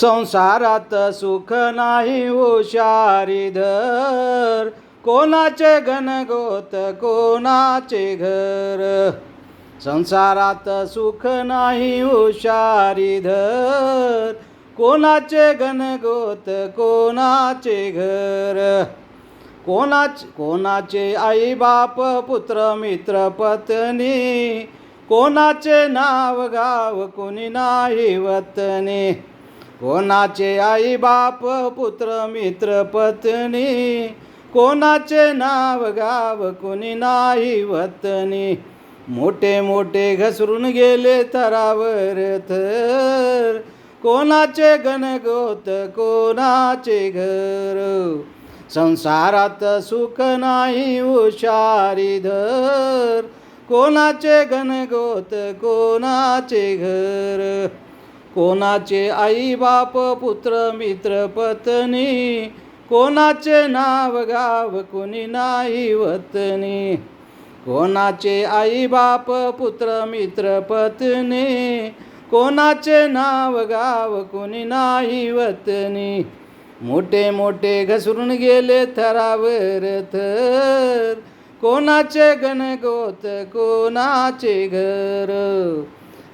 संसारात सुख नाही हुशारी धर कोणाचे गणगोत कोणाचे घर? संसारात सुख नाही हुशारी धर कोणाचे गणगोत कोणाचे घर? कोणाच कोणाचे आई बाप पुत्र मित्र पत्नी? कोणाचे नाव गाव कोणी नाही वतनी? कोणाचे आई बाप पुत्र मित्र पत्नी? कोणाचे नाव गाव कोणी नाही वतनी? मोठे मोठे घसरून गेले थरावर थर. कोणाचे गणगोत कोणाचे घर? संसारात सुख नाही हुशारी धर. कोणाचे गणगोत कोणाचे घर? कोणाचे आई बाप पुत्र मित्र पत्नी कोणाचे नाव गाव कुणी नाही वतनी. कोणाचे आई बाप पुत्र मित्र पत्नी कोणाचे नाव गाव कुणी नाही वतनी. मोठे मोठे घसरून गेले थरावर थर. कोणाचे गणगोत कोणाचे घर.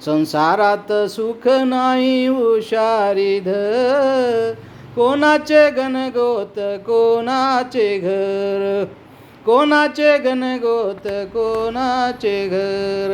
संसारात सुख नाही हुशारी धर कोणाचे गणगोत कोणाचे घर? कोणाचे गणगोत कोणाचे घर?